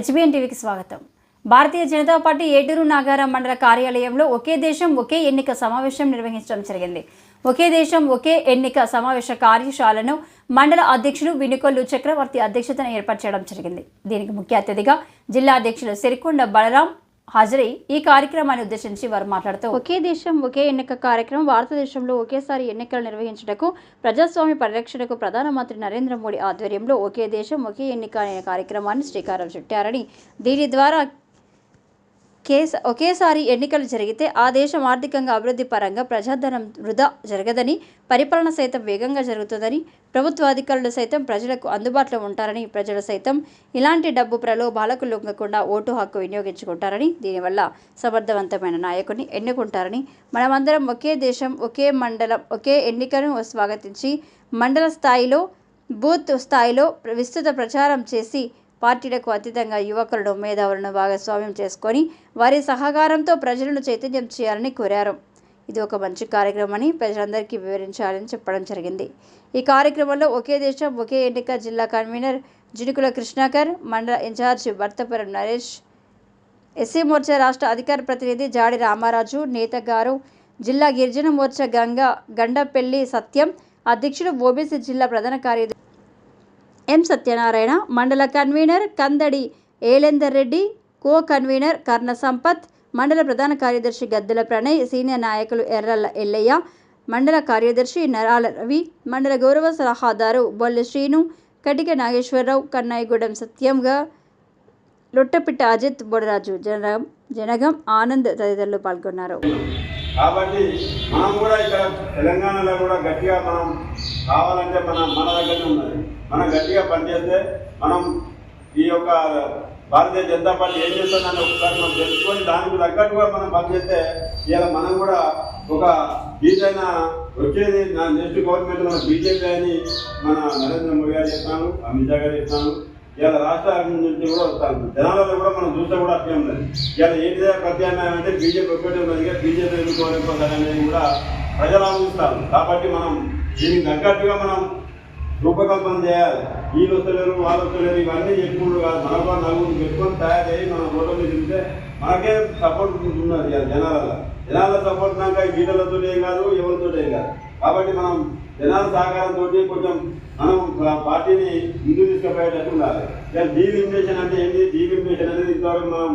HBN టీవీకి స్వాగతం. Bharatiya Janata party Eturu Nagaram మండల కార్యాలయంలో ఒకే దేశం ఒకే ఎన్నిక సమావేశం నిర్వహించడం జరిగింది. ఒకే దేశం ఒకే ఎన్నిక సమావేశ కార్యశాలను మండల అధ్యక్షులు వినుకొల్లు చక్రవర్తి అధ్యక్షతన ఏర్పాటు చేయడం జరిగింది. దీనికి ముఖ్య అతిథిగా జిల్లా అధ్యక్షులు సిరికొండ బలరాం హాజరై ఈ కార్యక్రమాన్ని ఉద్దేశించి వారు మాట్లాడుతూ ఒకే దేశం ఒకే ఎన్నిక కార్యక్రమం భారతదేశంలో ఒకేసారి ఎన్నికలు నిర్వహించుటకు ప్రజాస్వామ్య పరిరక్షణకు ప్రధానమంత్రి నరేంద్ర మోడీ ఆధ్వర్యంలో ఒకే దేశం ఒకే ఎన్నిక అనే కార్యక్రమాన్ని శ్రీకారం చుట్టారని దీని ద్వారా కేస ఒకేసారి ఎన్నికలు జరిగితే ఆ దేశం ఆర్థికంగా అభివృద్ధి పరంగా ప్రజాధనం వృధా జరగదని పరిపాలన సైతం వేగంగా జరుగుతుందని ప్రభుత్వాధికారులు సైతం ప్రజలకు అందుబాటులో ఉంటారని ప్రజలు సైతం ఇలాంటి డబ్బు ప్రలోభాలకు లొంగకుండా ఓటు హక్కు వినియోగించుకుంటారని దీనివల్ల సమర్థవంతమైన నాయకుడిని ఎన్నుకుంటారని మనమందరం ఒకే దేశం ఒకే మండలం ఒకే ఎన్నికను స్వాగతించి మండల స్థాయిలో బూత్ స్థాయిలో విస్తృత ప్రచారం చేసి పార్టీలకు అతీతంగా యువకులను మేధావులను భాగస్వామ్యం చేసుకొని వారి సహకారంతో ప్రజలను చైతన్యం చేయాలని కోరారు. ఇది ఒక మంచి కార్యక్రమం అని ప్రజలందరికీ వివరించాలని చెప్పడం జరిగింది. ఈ కార్యక్రమంలో ఒకే దేశం ఒకే ఎన్నిక జిల్లా కన్వీనర్ జినుకుల కృష్ణాకర్ మండల in charge Bharthapuram Naresh SC Morcha రాష్ట్ర అధికార ప్రతినిధి జాడి రామారాజు నేత గారు జిల్లా గిరిజన మోర్చా గంగా గండపల్లి సత్యం అధ్యక్షుడు ఓబీసీ జిల్లా ప్రధాన కార్యదర్శి ఎం సత్యనారాయణ మండల convener Kandadi Elender Reddy co convener Karna Sampath మండల ప్రధాన కార్యదర్శి గద్దెల ప్రణయ్ సీనియర్ నాయకులు ఎర్రల్ల ఎల్లయ్య మండల కార్యదర్శి నరాల రవి మండల గౌరవ సలహాదారు బొల్ల శ్రీను కటిక నాగేశ్వరరావు కన్నాయిగూడెం సత్యంగా లొట్టపిట్ట అజిత్ బొడరాజు జనగం జనగం ఆనంద్ తదితరులు పాల్గొన్నారు. కాబట్టి మనం కూడా ఇక్కడ తెలంగాణలో కూడా గట్టిగా మనం కావాలంటే మన మన దగ్గర ఉన్నది. మనం గట్టిగా పనిచేస్తే మనం ఈ యొక్క భారతీయ జనతా పార్టీ ఏం చేస్తుందని ఒకసారి మనం తెలుసుకొని దానికి తగ్గట్టుగా మనం పనిచేస్తే ఇలా మనం కూడా ఒక ఏదైనా వచ్చేది నా నెక్స్ట్ గవర్నమెంట్ మన బీజేపీ అని మన నరేంద్ర మోడీ గారు చెప్తాను అమిత్ షా గారు చెప్తాను ఇలా రాష్ట్ర నుంచి కూడా వస్తాను జనాలలో కూడా మనం చూస్తే కూడా అట్లే ఉన్నది. ఇలా ఏంటిదే ప్రత్యామ్నాయం అంటే బీజేపీ ఒక్కటే ఉన్నది. బీజేపీ ఎన్నుకోవాలి అనేది కూడా ప్రజలు ఆలోచిస్తారు. కాబట్టి మనం దీనికి తగ్గట్టుగా మనం రూపకల్పన చేయాలి. వీళ్ళు వస్తలేరు వాళ్ళు వస్తలేరు ఇవన్నీ చెప్పుకుంటూ కాదు. మనకు నలుగురు పెట్టుకొని తయారయ్యి మనం రోడ్ల మీద తిరిగితే మనకే సపోర్ట్ ఉన్నది ఇవాళ జనాలలో. జనాల సపోర్ట్ నాక ఈ వీళ్ళతో ఏం కాదు ఎవరితో ఏం కాదు. కాబట్టి మనం జనాల సహకారంతో కొంచెం మనం పార్టీని ముందు తీసుకుపోయేటట్టు ఉండాలి. ఇక డీలిమినేషన్ అంటే ఏంటి డీలిమినేషన్ అనేది ఇంతవరకు మనం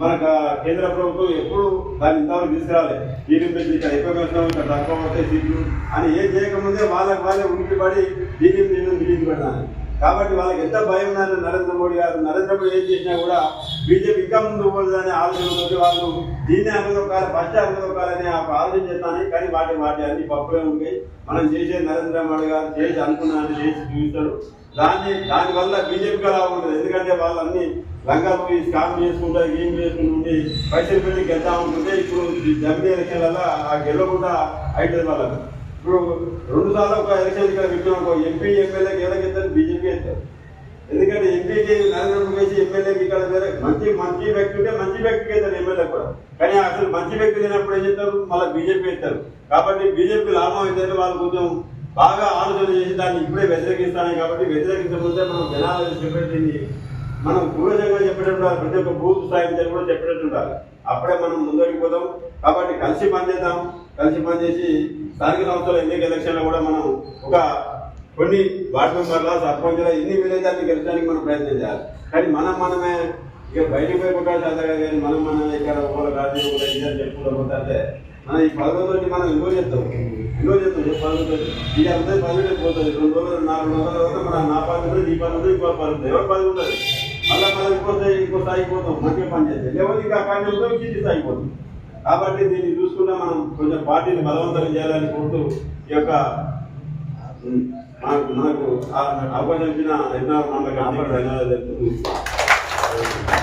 మనకు కేంద్ర ప్రభుత్వం ఎప్పుడు దాన్ని ఇంతవరకు తీసుకురాలి డీలిమినేషన్ ఇక్కడ ఎక్కువ వేస్తాం ఇక్కడ తక్కువ అవుతాయి సీట్లు అని ఏం చేయకముందే వాళ్ళకి వాళ్ళే ఉనికిపడి దీని బిల్డింగ్ పెడతాను కాబట్టి వాళ్ళకి ఎంత భయం ఉందని నరేంద్ర మోడీ గారు నరేంద్ర మోడీ ఏం చేసినా కూడా బీజేపీ ఇంకా ముందు పోతుందని ఆలోచనతో వాళ్ళు. దీన్ని అనుకోవాలి ఫస్ట్ అనుకోవాలని ఒక ఆలోచన చేస్తాను కానీ వాటి వాటి అన్ని పప్పులే ఉంటాయి మనం చేసే నరేంద్ర మోడీ గారు చేసి అనుకున్నాను చేసి చూపిస్తాడు. దాన్ని దానివల్ల బీజేపీకి అలా ఉంటుంది. ఎందుకంటే వాళ్ళన్ని లంగాలు పోయి స్కామ్ చేసుకుంటారు ఏం చేసుకుంటుంటే పైసలు పెట్టి గెలుతా ఉంటుంటే ఇప్పుడు జమ్మి జమిలీ ఎలక్షన్లలో ఆ గెలవకుండా అవుతుంది వాళ్ళకు. ఇప్పుడు రెండు సార్లు ఒక ఎలక్షన్ ఇక్కడ పెట్టిన ఒక ఎంపీ ఎమ్మెల్యే గెలకెత్తారు బీజేపీ ఎత్తారు. ఎందుకంటే ఎంపీకి నరేంద్ర మోడీ వేసి ఎమ్మెల్యేకి ఇక్కడ వేరే మంచి మంచి వ్యక్తి ఉంటే మంచి వ్యక్తికి అవుతారు ఎమ్మెల్యే కూడా. కానీ అసలు మంచి వ్యక్తి లేనప్పుడు ఏం చెప్తారు మళ్ళీ బీజేపీ ఇస్తారు కాబట్టి బీజేపీ లాభం అయితే వాళ్ళు కొంచెం బాగా ఆలోచన చేసి దాన్ని ఇప్పుడే వ్యతిరేకిస్తాను కాబట్టి వ్యతిరేకించకపోతే మనం జనాలు చెప్పేది మనం పూర్వజంగా చెప్పేటట్టు ప్రతి ఒక్క బూత్ స్థాయి నుంచి కూడా చెప్పేటట్టు ఉండాలి. అప్పుడే మనం ముందరికి పోతాం. కాబట్టి కలిసి పనిచేద్దాం. కలిసి పనిచేసి స్థానిక సంస్థల ఎన్నిక ఎలక్షన్లో కూడా మనం ఒక కొన్ని వార్డు మెంబర్ల సర్పంచ్ల ఇన్ని విలేజాన్ని గెలిచడానికి మనం ప్రయత్నం చేయాలి. కానీ మనం మనమే ఇక బయటకు పోయి కూడా చదగా కానీ మనం మనమే ఇక్కడ ఒకళ్ళు కాదు ఒకళ్ళ ఇద్దరు చెప్పుకుంటూ పోతే మనం ఈ పది మనం ఎన్నో చేస్తాం. ఎన్నో చేస్తాం ఏ పది ఇది అంతా పదవి పోతుంది. రెండు రోజులు నాలుగు రోజుల తర్వాత మన నా పది ఉంటుంది ఈ పది ఇంకో పది ఉంటుంది ఎవరు పది ఉంటుంది మళ్ళీ పదవి పోతే ఇంకో స్థాయికి పోతాం. మంచిగా పని చేస్తే. లేకపోతే ఇంకా అక్కడ ఉంటాం ఇంటి స్థాయికి పోతాం. కాబట్టి దీన్ని చూసుకుంటే మనం కొంచెం పార్టీని బలవంతం చేయాలని కోరుతూ ఈ యొక్క నాకు మనకు ఆ అవకాశం ఇచ్చిన ఎన్నో మండలి ధన్యవాదాలు